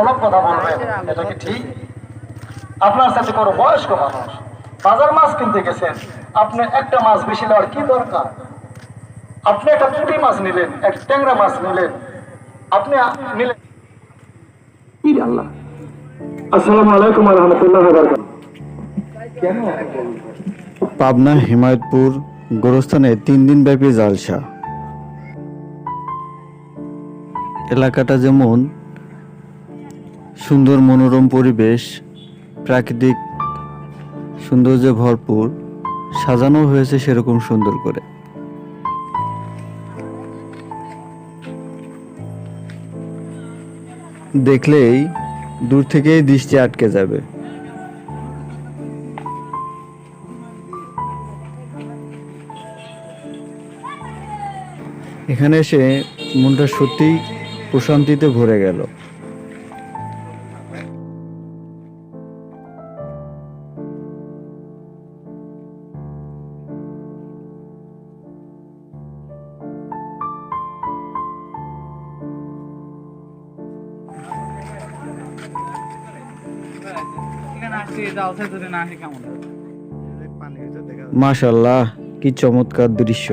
সম্মানমূলক কথা বলবেন এটা কি ঠিক? আপনার সাথে কোনো বয়স্ক মানুষ বাজার মাছ কিনতে গেছেন আপনি একটা মাছ বেশি নেওয়ার কি দরকার? আপনি একটা পুঁটি মাছ নিলেন এক ট্যাংরা মাছ নিলেন আপনি নিলেন। আল্লাহ। আসসালামু আলাইকুম রহমতুল্লাহ পাবনা হিমায়তপুর গোরস্থানে তিন দিন ব্যাপী জালসা। এলাকাটা যেমন সুন্দর মনোরম পরিবেশ, প্রাকৃতিক সৌন্দর্যে ভরপুর, সাজানো হয়েছে সেরকম সুন্দর করে। দেখলেই দূর থেকেই দৃষ্টি আটকে যাবে। এখানে এসে মনটা সত্যিই প্রশান্তিতে ভরে গেল। মাশাল্লাহ কি চমৎকার দৃশ্য।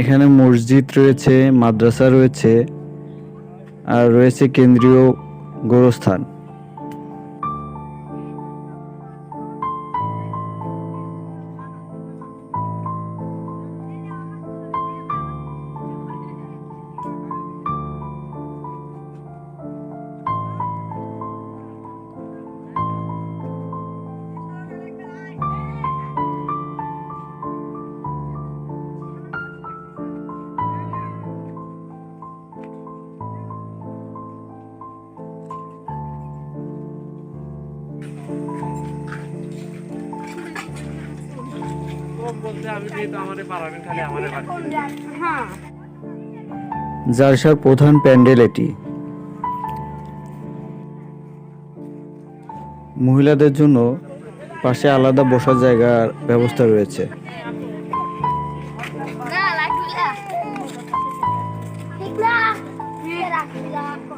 এখানে মসজিদ রয়েছে মাদ্রাসা রয়েছে আর রয়েছে কেন্দ্রীয় গোরস্থান। বলতে আমি যেহেতু আমারে পারাবেন খালি আমারে পারবেন জালসার প্রধান প্যান্ডেল এটি। মহিলাদের জন্য পাশে আলাদা বসার জায়গার ব্যবস্থা রয়েছে। Na, la